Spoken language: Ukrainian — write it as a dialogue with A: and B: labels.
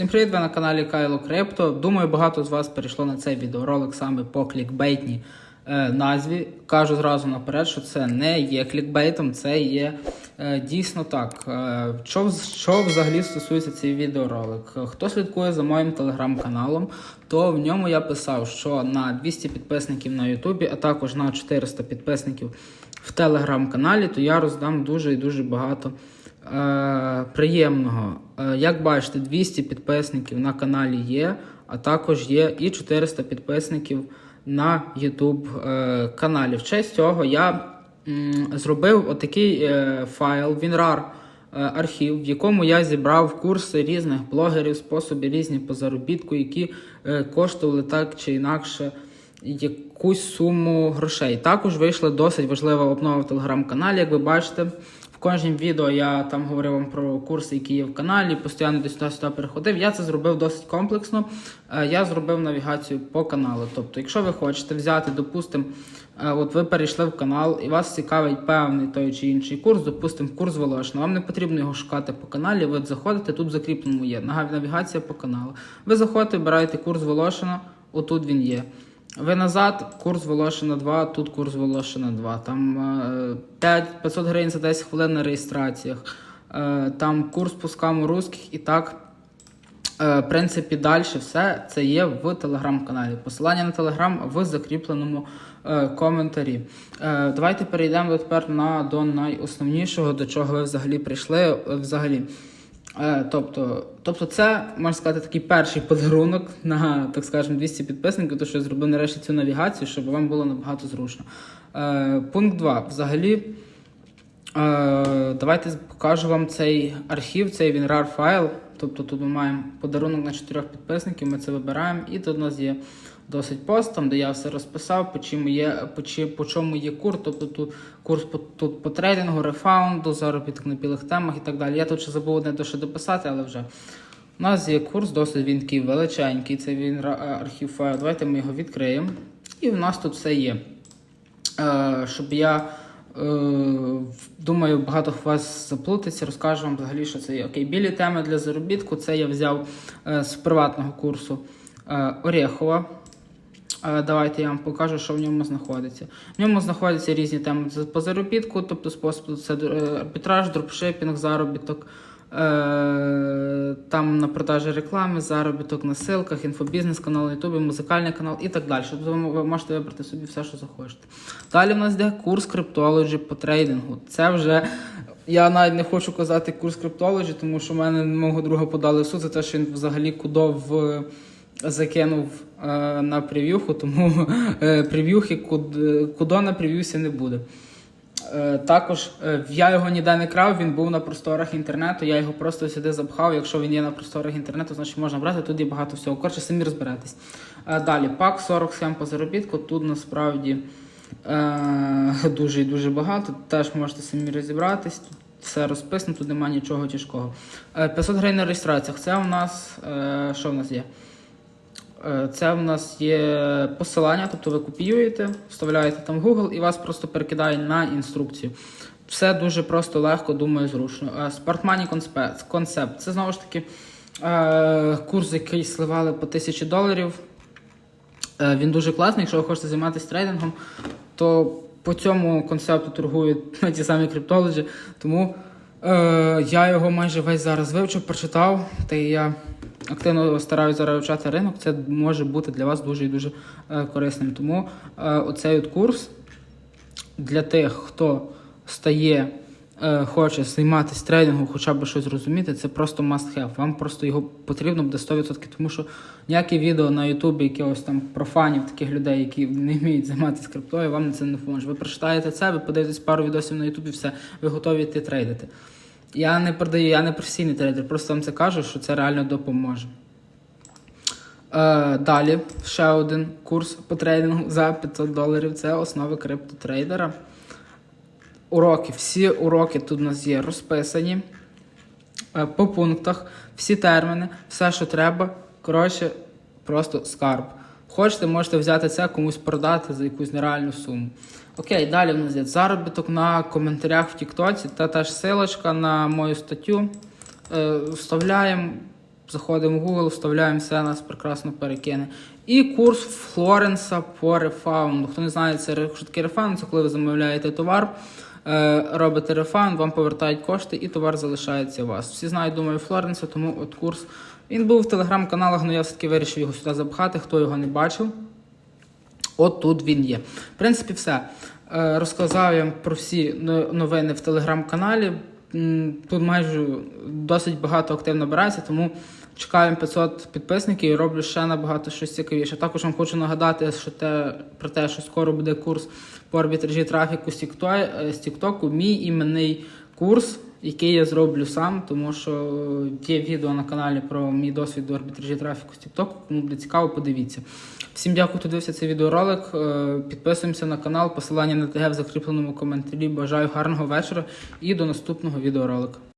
A: Всім привіт, ви на каналі Кайло Крипто. Думаю, багато з вас перейшло на цей відеоролик саме по клікбейтній е, назві. Кажу зразу наперед, що це не є клікбейтом, це є е, дійсно так. Е, що, що взагалі стосується цей відеоролик? Хто слідкує за моїм телеграм-каналом, то в ньому я писав, що на 200 підписників на Ютубі, а також на 400 підписників в телеграм-каналі, то я роздам дуже і дуже багато. Е, приємного. Е, як бачите, 200 підписників на каналі є, а також є і 400 підписників на YouTube е, каналі. В честь цього я зробив отакий файл, е, архів, в якому я зібрав курси різних блогерів, способи різні по заробітку, які коштували так чи інакше якусь суму грошей. Також вийшла досить важлива обнова в телеграм-каналі, як ви бачите. В кожному відео я там говорив вам про курси, які є в каналі, постійно до сюди сюди переходив. Я це зробив досить комплексно. Е, Я зробив навігацію по каналу. Тобто, якщо ви хочете взяти, допустимо, е, от ви перейшли в канал і вас цікавить певний той чи інший курс, допустимо, курс Волошина. Вам не потрібно його шукати по каналі. Ви заходите, тут в закріпленому є навігація по каналу. Ви заходите, обираєте курс Волошина, отут він є. Ви назад, курс Волошина 2, тут курс Волошина 2. Там е, 5, 500 гривень за 10 хвилин на реєстраціях. Е, там курс по скаму русських і так. Е, в принципі, далі все це є в телеграм-каналі. Посилання на телеграм в закріпленому е, коментарі. Е, давайте перейдемо тепер на до найосновнішого, до чого ви взагалі прийшли. Е, Взагалі. Е, тобто, тобто, це можна сказати такий перший подарунок на так скажемо 200 підписників, то що я зробив нарешті цю навігацію, щоб вам було набагато зручно. Е, пункт 2. Взагалі. Е, давайте покажу вам цей архів, цей WinRAR файл. Тобто тут ми маємо подарунок на чотирьох підписників, ми це вибираємо, і тут у нас є досить пост, там, де я все розписав, по чому є, по, чи, по чому є курс, тобто тут курс по, тут по трейдингу, рефаунду, заробіток на білих темах і так далі. Я тут ще забув одне те, що дописати, але вже. У нас є курс, досить він такий величенький, це він архів файл. Давайте ми його відкриємо. І в нас тут все є. Е, щоб я е, думаю, багато вас заплутається, розкажу вам взагалі, що це є. Окей, білі теми для заробітку. Це я взяв е, з приватного курсу е, Орехова. Е, Давайте я вам покажу, що в ньому знаходиться. В ньому знаходяться різні теми по заробітку, тобто спосіб це е, арбітраж, дропшипінг, заробіток. Е, Там на продажі реклами, заробіток на силках, інфобізнес канал на Ютубі, музикальний канал і так далі. Тобто ви можете вибрати собі все, що захочете. Далі в нас йде курс криптологі по трейдингу. Це вже я навіть не хочу казати курс криптологі, тому що в мене мого друга подали в суд за те, що він взагалі кудов закинув е, на прев'юху, тому е, прев'юхи куд, кудо на прев'юсі не буде. Е, також е, я його ніде не крав, він був на просторах інтернету, я його просто сюди запхав. Якщо він є на просторах інтернету, значить можна брати, тут є багато всього. Коротше, самі розберетесь. Е, далі, пак 40 схем по заробітку. Тут насправді дуже і дуже багато. Теж можете самі розібратись. Тут все розписано, тут немає нічого тяжкого. Е, 500 гривень на реєстраціях. Це у нас що в нас є? Е, Це в нас є посилання, тобто ви копіюєте, вставляєте там Google і вас просто перекидає на інструкцію. Все дуже просто, легко, думаю, зручно. Е, Smart Money Concept. Це знову ж таки е, курс, який сливали по 1000 доларів. Він дуже класний. Якщо ви хочете займатися трейдингом, то по цьому концепту торгують ті самі криптологи. Тому я його майже весь зараз вивчив, прочитав, та я активно стараюся зараз вивчати ринок. Це може бути для вас дуже і дуже е, корисним. Тому е, оцей от курс для тих, хто стає, е, хоче займатися трейдингом, хоча б щось розуміти, це просто must have. Вам просто його потрібно буде 100%, тому що ніякі відео на Ютубі якихось там профанів, таких людей, які не вміють займатися криптою, вам це не поможе. Ви прочитаєте це, ви подивитесь пару відосів на Ютубі, все, ви готові йти трейдити. Я не продаю, я не професійний трейдер, просто вам це кажу, що це реально допоможе. Е, далі ще один курс по трейдингу за 500 доларів. Це основи криптотрейдера. Уроки. Всі уроки тут у нас є розписані е, по пунктах, всі терміни, все, що треба. Коротше, просто скарб. Хочете, можете взяти це, комусь продати за якусь нереальну суму. Окей, далі в нас є заробіток на коментарях в Тіктоці та теж силочка на мою статтю. Е, вставляємо Заходимо в Google, вставляємо все, нас прекрасно перекине. І курс Флоренса по рефаунду. Хто не знає, це що таке рефаунд, це коли ви замовляєте товар, робите рефаунд, вам повертають кошти і товар залишається у вас. Всі знають, думаю, Флоренса, тому от курс. Він був в телеграм-каналах, але я все-таки вирішив його сюди запхати, хто його не бачив. От тут він є. В принципі, все. Е, Розказав я про всі новини в телеграм-каналі. Тут майже досить багато активно набирається, тому чекаємо 500 підписників і роблю ще набагато щось цікавіше. Також вам хочу нагадати, що те, про те, що скоро буде курс по арбітражі трафіку з е, TikTok, мій іменний курс, який я зроблю сам, тому що є відео на каналі про мій досвід до арбітражі трафіку з TikTok. Кому буде цікаво, подивіться. Всім дякую, хто дивився цей відеоролик. Е, Підписуємося на канал, посилання на ТГ в закріпленому коментарі. Бажаю гарного вечора і до наступного відеоролика.